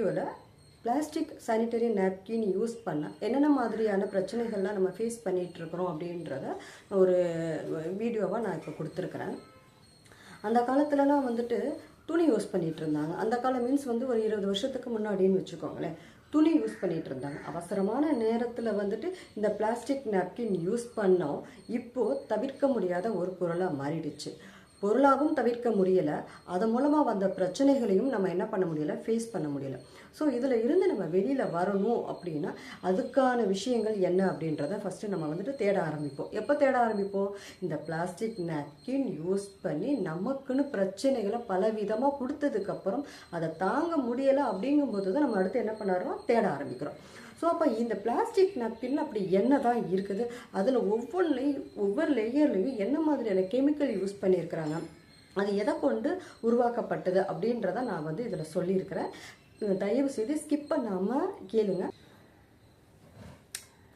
வீடியோவில் plastic sanitary napkin use பண்ண என்னென்ன மாதிரியான பிரச்சனைகள்லாம் நம்ம ஃபேஸ் பண்ணிகிட்ருக்குறோம் அப்படின்றத ஒரு வீடியோவாக நான் இப்போ கொடுத்துருக்குறேன். அந்த காலத்துலலாம் வந்துட்டு துணி யூஸ் பண்ணிகிட்டு இருந்தாங்க அந்த காலம் மீன்ஸ் வந்து ஒரு இருபது வருஷத்துக்கு முன்னாடின்னு வச்சுக்கோங்களேன். துணி யூஸ் பண்ணிட்டு இருந்தாங்க அவசரமான நேரத்தில் வந்துட்டு இந்த பிளாஸ்டிக் நாப்கின் யூஸ் பண்ணோம். இப்போது தவிர்க்க முடியாத ஒரு பொருளாக மாறிடுச்சு. பொருளாகவும் தவிர்க்க முடியலை. அது மூலமாக வந்த பிரச்சனைகளையும் நம்ம என்ன பண்ண முடியலை? ஃபேஸ் பண்ண முடியல. ஸோ இதில் இருந்து நம்ம வெளியில் வரணும் அப்படின்னா அதுக்கான விஷயங்கள் என்ன அப்படின்றத ஃபஸ்ட்டு நம்ம வந்துட்டு தேட ஆரம்பிப்போம். எப்போ தேட ஆரம்பிப்போம்? இந்த பிளாஸ்டிக் நாப்கின் யூஸ் பண்ணி நமக்குன்னு பிரச்சனைகளை பலவிதமாக கொடுத்ததுக்கப்புறம் அதை தாங்க முடியலை அப்படிங்கும்போது தான் நம்ம அடுத்து என்ன பண்ணுறோம் தேட ஆரம்பிக்கிறோம். ஸோ அப்போ இந்த பிளாஸ்டிக் நாப்கின் அப்படி என்ன தான் இருக்குது? அதில் ஒவ்வொன்றையும் ஒவ்வொரு லேயர்லையும் என்ன மாதிரியான கெமிக்கல் யூஸ் பண்ணியிருக்கிறாங்க? அது எதை கொண்டு உருவாக்கப்பட்டது அப்படின்றத நான் வந்து இதில் சொல்லியிருக்கிறேன். தயவு செய்து ஸ்கிப் பண்ணாமல் கேளுங்க.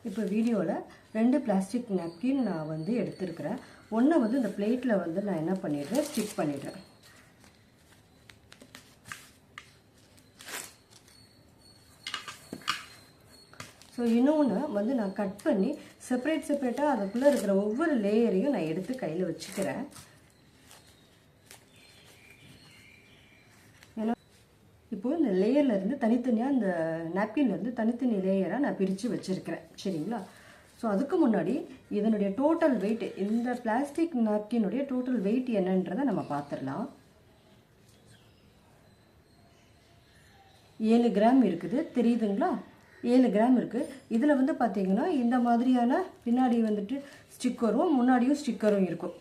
இப்போ வீடியோவில் ரெண்டு பிளாஸ்டிக் நாப்கின் நான் வந்து எடுத்திருக்கிறேன். ஒன்றை வந்து இந்த பிளேட்டில் வந்து நான் என்ன பண்ணிடுறேன்? ஸ்டிக் பண்ணிடுறேன். ஸோ இன்னொன்று வந்து நான் கட் பண்ணி செப்பரேட் செப்பரேட்டாக அதுக்குள்ளே இருக்கிற ஒவ்வொரு லேயரையும் நான் எடுத்து கையில் வச்சுக்கிறேன். ஏன்னா இப்போது இந்த லேயர்லேருந்து தனித்தனியாக இந்த நாப்கின்லேருந்து தனித்தனி லேயராக நான் பிரித்து வச்சுருக்கிறேன். சரிங்களா? ஸோ அதுக்கு முன்னாடி இதனுடைய டோட்டல் வெயிட் இந்த பிளாஸ்டிக் நாப்கினுடைய டோட்டல் வெயிட் என்னன்றதை நம்ம பார்த்துடலாம். ஏழு கிராம் இருக்குது. தெரியுதுங்களா? ஏழு கிராம் இருக்குது இதில் வந்து பார்த்திங்கன்னா இந்த மாதிரியான பின்னாடி வந்துட்டு ஸ்டிக்கரும் முன்னாடியும் ஸ்டிக்கரும் இருக்கும்.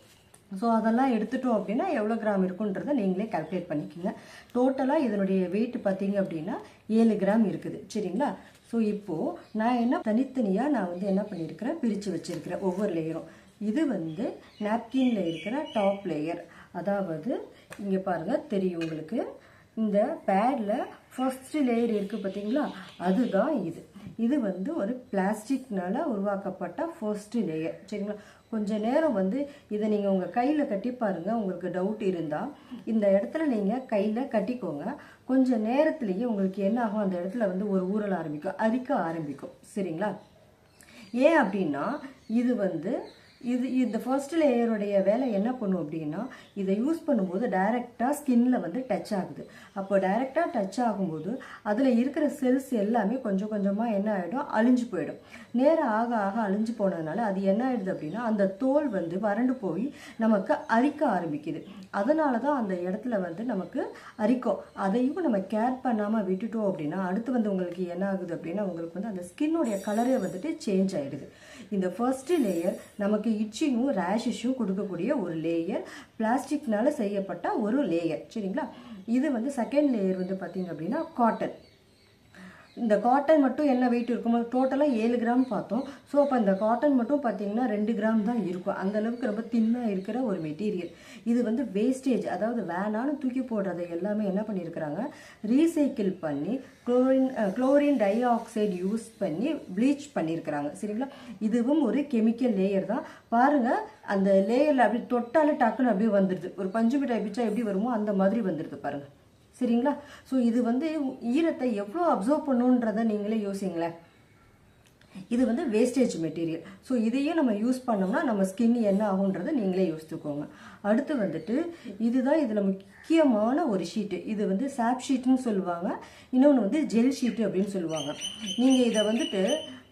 ஸோ அதெல்லாம் எடுத்துட்டோம் அப்படின்னா எவ்வளோ கிராம் இருக்குன்றதை நீங்களே கால்குலேட் பண்ணிக்கோங்க. டோட்டலாக இதனுடைய வெயிட் பார்த்தீங்க அப்படின்னா ஏழு கிராம் இருக்குது. சரிங்களா? ஸோ இப்போது நான் என்ன தனித்தனியாக நான் வந்து என்ன பண்ணியிருக்கிறேன் பிரித்து வச்சுருக்கிறேன் ஒவ்வொரு லேயரும் இது வந்து நாப்கினில் இருக்கிற டாப் லேயர் அதாவது இங்கே பாருங்கள் தெரியும் உங்களுக்கு. இந்த பேடில் ஃபர்ஸ்ட் லேயர் இருக்குது பார்த்தீங்களா? அதுதான் இது. இது வந்து ஒரு பிளாஸ்டிக்னால் உருவாக்கப்பட்ட ஃபர்ஸ்ட் லேயர் சரிங்களா? கொஞ்சம் நேரம் வந்து இதை நீங்கள் உங்கள் கையில் கட்டி பாருங்கள் உங்களுக்கு டவுட் இருந்தால் இந்த இடத்துல நீங்கள் கையில் கட்டிக்கோங்க. கொஞ்சம் நேரத்துலேயே உங்களுக்கு என்ன ஆகும்? அந்த இடத்துல வந்து ஒரு ஊறல் ஆரம்பிக்கும். அரிக்க ஆரம்பிக்கும். சரிங்களா? ஏன் அப்படின்னா இது வந்து இது இந்த ஃபர்ஸ்ட் லேயருடைய வேலை என்ன பண்ணும் அப்படின்னா இதை யூஸ் பண்ணும்போது டைரெக்டாக ஸ்கின்ல வந்து டச் ஆகுது. அப்போ டைரெக்டாக டச் ஆகும்போது அதில் இருக்கிற செல்ஸ் எல்லாமே கொஞ்சம் கொஞ்சமாக என்ன ஆகிடும் அழிஞ்சு போயிடும். நேரம் ஆக ஆக அழிஞ்சு போனதுனால அது என்ன ஆயிடுது அப்படின்னா அந்த தோல் வந்து வறண்டு போய் நமக்கு அரிக்க ஆரம்பிக்குது. அதனால தான் அந்த இடத்துல வந்து நமக்கு அரிக்கும். அதையும் நம்ம கேர் பண்ணாமல் விட்டுட்டோம் அப்படின்னா அடுத்து வந்து உங்களுக்கு என்ன ஆகுது அப்படின்னா உங்களுக்கு வந்து அந்த ஸ்கின்னுடைய கலரே வந்துட்டு சேஞ்ச் ஆகிடுது இந்த ஃபர்ஸ்ட் லேயர் நமக்கு இச்சிங்கும் ரேஷஸும் கொடுக்கக்கூடிய ஒரு லேயர் பிளாஸ்டிக்னால செய்யப்பட்ட ஒரு லேயர் சரிங்களா? இது வந்து செகண்ட் லேயர் வந்து பார்த்தீங்க அப்படின்னா காட்டன் இந்த காட்டன் மட்டும் என்ன வெயிட் இருக்குமோ டோட்டலாக ஏழு கிராம் பார்த்தோம். ஸோ அப்போ இந்த காட்டன் மட்டும் பார்த்தீங்கன்னா ரெண்டு கிராம் தான் இருக்கும். அந்தளவுக்கு ரொம்ப தின்னாக இருக்கிற ஒரு மெட்டீரியல் இது வந்து வேஸ்டேஜ் அதாவது வேணான்னு தூக்கி போடுறதை எல்லாமே என்ன பண்ணியிருக்கிறாங்க? ரீசைக்கிள் பண்ணி chlorine chlorine dioxide use பண்ணி ப்ளீச் பண்ணியிருக்கிறாங்க. சரிங்களா? இதுவும் ஒரு கெமிக்கல் லேயர் தான். பாருங்கள் அந்த லேயரில் அப்படி தொட்டாலே டக்குன்னு அப்படியே வந்துடுது. ஒரு பஞ்சு மிட்டாய் பிச்சா எப்படி வருமோ அந்த மாதிரி வந்துடுது பாருங்கள் சரிங்களா? ஸோ இது வந்து ஈரத்தை எவ்வளோ அப்சர்வ் பண்ணுன்றதை நீங்களே யோசிங்களேன். இது வந்து வேஸ்டேஜ் மெட்டீரியல் ஸோ இதையே நம்ம யூஸ் பண்ணோம்னா நம்ம ஸ்கின் என்ன ஆகுன்றதை நீங்களே யோசித்துக்கோங்க அடுத்து வந்துட்டு இதுதான் இதில் முக்கியமான ஒரு ஷீட்டு இது வந்து சாப் ஷீட்டுன்னு சொல்லுவாங்க. இன்னொன்று வந்து ஜெல் ஷீட்டு அப்படின்னு சொல்லுவாங்க. நீங்கள் இதை வந்துட்டு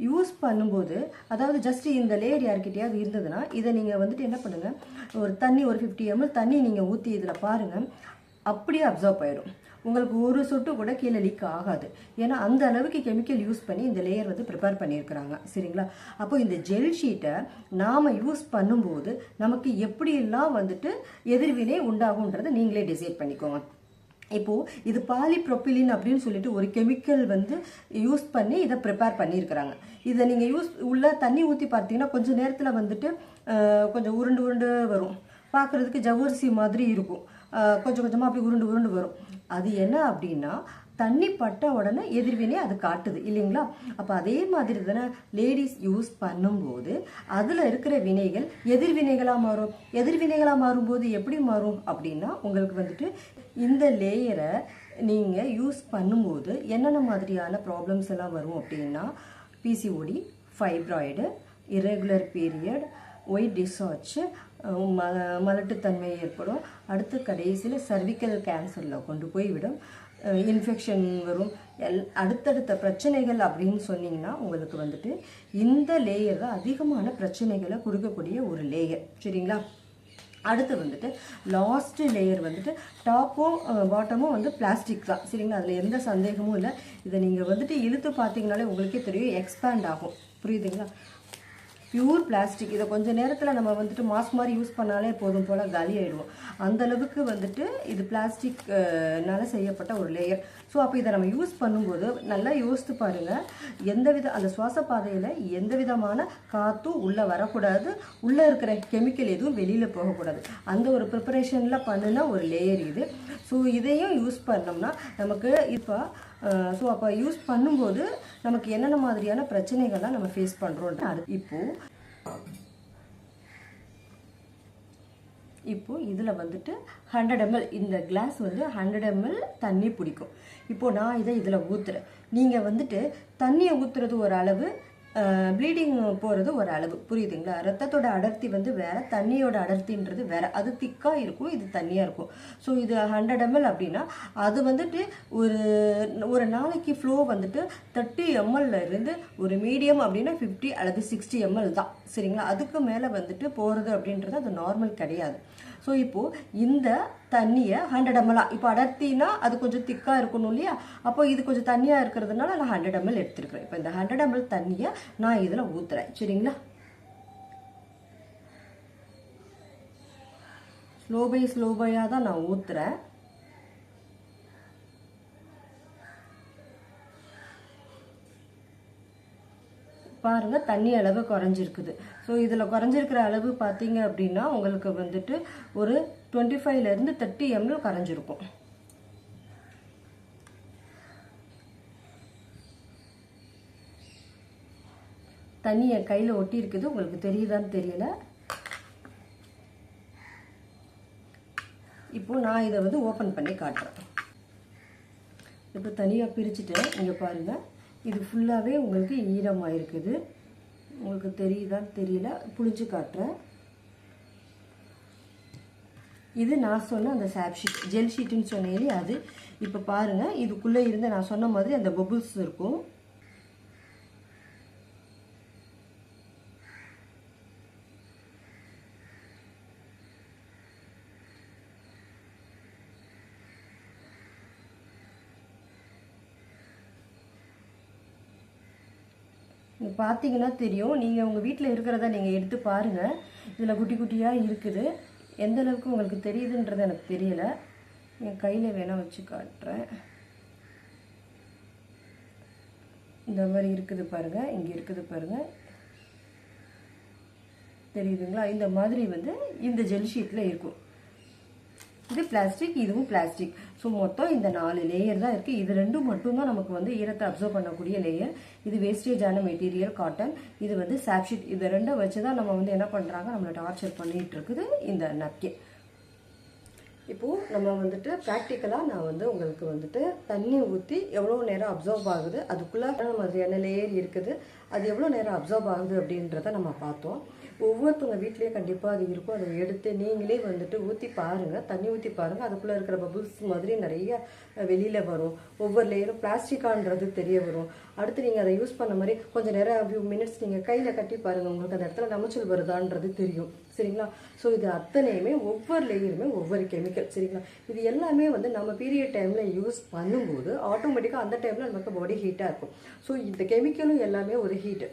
யூஸ் பண்ணும்போது அதாவது ஜஸ்ட் இந்த லேயர் யார்கிட்டயாவது இருந்ததுன்னா இதை நீங்கள் வந்துட்டு என்ன பண்ணுங்கள் ஒரு தண்ணி ஒரு ஃபிஃப்டி எம்எல் தண்ணி நீங்கள் ஊற்றி இதில் பாருங்கள் அப்படியே அப்சர்வ் ஆயிடும். உங்களுக்கு ஒரு சொட்டு கூட கீழே லீக் ஆகாது. ஏன்னா அந்த அளவுக்கு கெமிக்கல் யூஸ் பண்ணி இந்த லேயர் வந்து ப்ரிப்பேர் பண்ணியிருக்கிறாங்க. சரிங்களா? அப்போ இந்த ஜெல் ஷீட்டை நாம் யூஸ் பண்ணும்போது நமக்கு எப்படியெல்லாம் வந்துட்டு எதிர்வினை உண்டாகுன்றதை நீங்களே டிசைட் பண்ணிக்கோங்க. இப்போது இது பாலிப்ரொப்பிலின் அப்படின்னு சொல்லிட்டு ஒரு கெமிக்கல் வந்து யூஸ் பண்ணி இதை ப்ரிப்பேர் பண்ணியிருக்கிறாங்க. இதை நீங்கள் யூஸ் உள்ள தண்ணி ஊற்றி பார்த்தீங்கன்னா கொஞ்சம் நேரத்தில் வந்துட்டு கொஞ்சம் உருண்டு உருண்டு வரும். பார்க்குறதுக்கு ஜவ்வரிசி மாதிரி இருக்கும். கொஞ்சம் கொஞ்சமாக அப்படி உருண்டு உருண்டு வரும். அது என்ன அப்படின்னா தண்ணி பட்ட உடனே எதிர்வினை அது காட்டுது இல்லைங்களா? அப்போ அதே மாதிரி தானே லேடிஸ் யூஸ் பண்ணும்போது அதில் இருக்கிற வினைகள் எதிர்வினைகளாக மாறும். எதிர்வினைகளாக மாறும்போது எப்படி மாறும் அப்படின்னா உங்களுக்கு வந்துட்டு இந்த லேயரை நீங்கள் யூஸ் பண்ணும்போது என்னென்ன மாதிரியான ப்ராப்ளம்ஸ் எல்லாம் வரும் அப்படின்னா PCOD fibroid irregular period white discharge ம மலட்டுத்தன்மை ஏற்படும். அடுத்து கடைசியில் சர்விக்கல் கேன்சரில் கொண்டு போய் விடும். இன்ஃபெக்ஷன் வரும். எல் அடுத்தடுத்த பிரச்சனைகள் அப்படின்னு சொன்னிங்கன்னா உங்களுக்கு வந்துட்டு இந்த லேயர் தான் அதிகமான பிரச்சனைகளை கொடுக்கக்கூடிய ஒரு லேயர் சரிங்களா? அடுத்து வந்துட்டு லாஸ்ட்டு லேயர் வந்துட்டு டாப்பும் பாட்டமும் வந்து பிளாஸ்டிக் தான். சரிங்களா? அதில் எந்த சந்தேகமும் இல்லை. இதை நீங்கள் வந்துட்டு இழுத்து பார்த்தீங்கனாலே உங்களுக்கே தெரியும். எக்ஸ்பேண்ட் ஆகும். புரியுதுங்களா? பியூர் பிளாஸ்டிக் இதை கொஞ்சம் நேரத்தில் நம்ம வந்துட்டு மாஸ்க் மாதிரி யூஸ் பண்ணாலே போதும் போல் காலி ஆயிடுவோம். அந்த அளவுக்கு வந்துட்டு இது பிளாஸ்டிக்னால செய்யப்பட்ட ஒரு லேயர் ஸோ அப்போ இதை நம்ம யூஸ் பண்ணும்போது நல்லா யோசித்து பாருங்கள் எந்த வித அந்த சுவாச பாதையில் எந்த விதமான காற்றும் உள்ளே வரக்கூடாது. உள்ளே இருக்கிற கெமிக்கல் எதுவும் வெளியில் போகக்கூடாது. அந்த ஒரு ப்ரிப்பரேஷனில் பண்ணின ஒரு லேயர் இது. ஸோ இதையும் யூஸ் பண்ணோம்னா நமக்கு இப்போ ஸோ அப்போ யூஸ் பண்ணும்போது நமக்கு என்னென்ன மாதிரியான பிரச்சனைகள்லாம் நம்ம ஃபேஸ் பண்ணுறோம் அது இப்போது இப்போது இதில் வந்துட்டு ஹண்ட்ரட் எம்எல் இந்த கிளாஸ் வந்து ஹண்ட்ரட் எம்எல் தண்ணி பிடிக்கும். இப்போது நான் இதை இதில் ஊற்றுறேன் நீங்கள் வந்துட்டு தண்ணியை ஊற்றுறது ஒரு அளவு ப்ளீடிங் போகிறது ஒரு அளவு. புரியுதுங்களா? ரத்தத்தோட அடர்த்தி வந்து வேறு தண்ணியோட அடர்த்தின்றது வேறு. அது திக்காக இருக்கும் இது தண்ணியாக இருக்கும். ஸோ இது ஹண்ட்ரட் எம்எல் அப்படின்னா அது வந்துட்டு ஒரு ஒரு நாளைக்கு ஃப்ளோ வந்துட்டு தேர்ட்டி எம்எல்ல இருந்து ஒரு மீடியம் அப்படின்னா ஃபிஃப்டி அல்லது சிக்ஸ்டி எம்எல் தான். சரிங்களா? அதுக்கு மேலே வந்துட்டு போகிறது அப்படின்றது அது நார்மல் கிடையாது. ஸோ இப்போது இந்த தண்ணியை ஹண்ட்ரட் எம்எல்லாம் இப்போ அடர்த்தினா அது கொஞ்சம் திக்காக இருக்கணும் இல்லையா? அப்போ இது கொஞ்சம் தண்ணியாக இருக்கிறதுனால நான் ஹண்ட்ரட் எம்எல் எடுத்துருக்குறேன். இப்போ இந்த ஹண்ட்ரட் எம்எல் தண்ணியை நான் இதில் ஊற்றுறேன் சரிங்களா? ஸ்லோ பை ஸ்லோ பையாக தான் நான் ஊற்றுறேன் பாருங்கள் தண்ணி அளவு குறைஞ்சிருக்குது. ஸோ இதில் குறைஞ்சிருக்கிற அளவு பார்த்தீங்க அப்படின்னா உங்களுக்கு வந்துட்டு ஒரு டுவெண்ட்டி ஃபைவ்லேருந்து தேர்ட்டி எம்எல் குறைஞ்சிருக்கும். தண்ணி என் கையில் ஒட்டி இருக்குது உங்களுக்கு தெரியுதான்னு தெரியல. இப்போ நான் இதை வந்து ஓப்பன் பண்ணி காட்டுறேன். இப்போ தனியாக பிரிச்சுட்டேன் இங்கே பாருங்கள் இது ஃபுல்லாகவே உங்களுக்கு ஈரமாக இருக்குது உங்களுக்கு தெரியுதான்னு தெரியல. புளிச்சு காட்டுறேன். இது நான் சொன்ன அந்த சாப் ஷீட் ஜெல் ஷீட்டுன்னு சொன்னேன் அது? இப்போ பாருங்கள் இதுக்குள்ளே இருந்து நான் சொன்ன மாதிரி அந்த பபுள்ஸ் இருக்கும். நீங்கள் பார்த்தீங்கன்னா தெரியும். நீங்கள் உங்கள் வீட்டில் இருக்கிறத நீங்கள் எடுத்து பாருங்கள் இதில் குட்டி குட்டியாக இருக்குது. எந்த அளவுக்கு உங்களுக்கு தெரியுதுன்றது எனக்கு தெரியலை. என் கையில் வேணால் வச்சு காட்டுறேன். இந்த மாதிரி இருக்குது பாருங்கள் இங்கே இருக்குது பாருங்கள் தெரியுதுங்களா? இந்த மாதிரி வந்து இந்த ஜெல் ஷீட்டில் இருக்கும். இது பிளாஸ்டிக் இதுவும் பிளாஸ்டிக் ஸோ மொத்தம் இந்த நாலு லேயர் தான் இருக்குது இது ரெண்டும் மட்டும்தான் நமக்கு வந்து ஈரத்தை அப்சர்வ் பண்ணக்கூடிய லேயர் இது வேஸ்டேஜான மெட்டீரியல் காட்டன் இது வந்து சாப்ஷீட் இது ரெண்டை வச்சு தான் நம்ம வந்து என்ன பண்ணுறாங்க நம்மளை டார்ச்சர் பண்ணிகிட்டு இருக்குது இந்த நப்கின் இப்போது நம்ம வந்துட்டு ப்ராக்டிக்கலாக நான் வந்து உங்களுக்கு வந்துட்டு தண்ணி ஊற்றி எவ்வளோ நேரம் அப்சர்வ் ஆகுது? அதுக்குள்ளே மாதிரியான லேயர் இருக்குது? அது எவ்வளோ நேரம் அப்சர்வ் ஆகுது அப்படின்றத நம்ம பார்த்தோம். ஒவ்வொருத்தவங்க வீட்லேயே கண்டிப்பாக அது இருக்கும். அதை எடுத்து நீங்களே வந்துட்டு ஊற்றி பாருங்கள் தண்ணி ஊற்றி பாருங்கள் அதுக்குள்ளே இருக்கிற பபுள்ஸ் மாதிரி நிறைய வெளியில் வரும். ஒவ்வொரு லேயரும் பிளாஸ்டிக்கான்றது தெரிய வரும். அடுத்து நீங்கள் அதை யூஸ் பண்ண மாதிரி கொஞ்சம் நேரம் ஃபியூ மினிட்ஸ் நீங்கள் கையில் கட்டி பாருங்கள் உங்களுக்கு அந்த இடத்துல நமைச்சல் வருதான்றது தெரியும். சரிங்களா? ஸோ இது அத்தனையுமே ஒவ்வொரு லேயருமே ஒவ்வொரு கெமிக்கல் சரிங்களா? இது எல்லாமே வந்து நம்ம பீரியட் டைமில் யூஸ் பண்ணும்போது ஆட்டோமேட்டிக்காக அந்த டைமில் நமக்கு பாடி ஹீட்டாக இருக்கும். ஸோ இந்த கெமிக்கலும் எல்லாமே ஒரு ஹீட்டு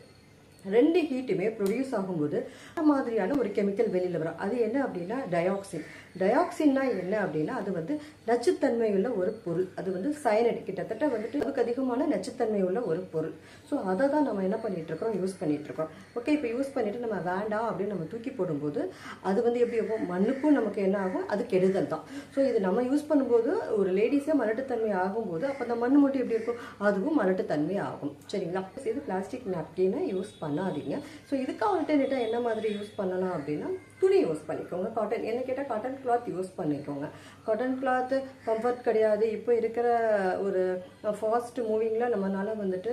ரெண்டு ஹீட்டுமே ப்ரொடியூஸ் ஆகும்போது அந்த மாதிரியான ஒரு கெமிக்கல் வெளியில் வரும். அது என்ன அப்படின்னா டயாக்சின் டயாக்சின்னா என்ன அப்படின்னா அது வந்து நச்சுத்தன்மை உள்ள ஒரு பொருள். அது வந்து சயனைடு கிட்டத்தட்ட வந்துட்டு அதுக்கு அதிகமான நச்சுத்தன்மை உள்ள ஒரு பொருள். ஸோ அதை தான் நம்ம என்ன பண்ணிட்டு இருக்கோம்? யூஸ் பண்ணிட்டு இருக்கோம். ஓகே இப்போ யூஸ் பண்ணிட்டு நம்ம வேண்டாம் அப்படின்னு நம்ம தூக்கி போடும்போது அது வந்து எப்படி இருக்கும்? மண்ணுக்கும் நமக்கு என்ன ஆகும்? அது கெடுதல் தான். ஸோ இது நம்ம யூஸ் பண்ணும்போது ஒரு லேடிஸே மலட்டுத்தன்மை ஆகும்போது அப்போ அந்த மண் மட்டும் எப்படி இருக்கும்? அதுவும் மலட்டுத்தன்மை ஆகும். சரிங்களா? இது பிளாஸ்டிக் நாப்கினை யூஸ் பண்ணாதீங்க. ஸோ இதுக்கு ஆல்டர்னேட்டாக என்ன மாதிரி யூஸ் பண்ணலாம் அப்படின்னா துணி யூஸ் பண்ணிக்கோங்க. காட்டன் என்ன கேட்டால் காட்டன் கிளாத் யூஸ் பண்ணிக்கோங்க. காட்டன் கிளாத்து கம்ஃபர்ட் கிடையாது. இப்போ இருக்கிற ஒரு ஃபாஸ்ட் மூவிங்கில் நம்மளால் வந்துட்டு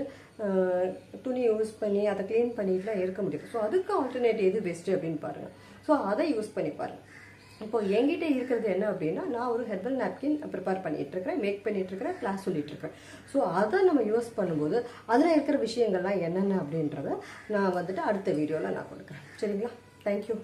துணி யூஸ் பண்ணி அதை க்ளீன் பண்ணிட்டுலாம் இருக்க முடியும் ஸோ அதுக்கு ஆல்டர்னேட் எது பெஸ்ட்டு அப்படின்னு பாருங்கள் ஸோ அதை யூஸ் பண்ணி பாருங்கள் இப்போ என்கிட்ட இருக்கிறது என்ன அப்படின்னா நான் ஒரு ஹெர்பல் நாப்கின் ப்ரிப்பேர் பண்ணிகிட்ருக்கிறேன் மேக் பண்ணிகிட்ருக்கிறேன் கிளாஸ் சொல்லிட்டு இருக்கிறேன் ஸோ அதை நம்ம யூஸ் பண்ணும்போது அதில் இருக்கிற விஷயங்கள்லாம் என்னென்ன அப்படின்றத நான் வந்துட்டு அடுத்த வீடியோவில் நான் கொடுக்குறேன். சரிங்களா? தேங்க்யூ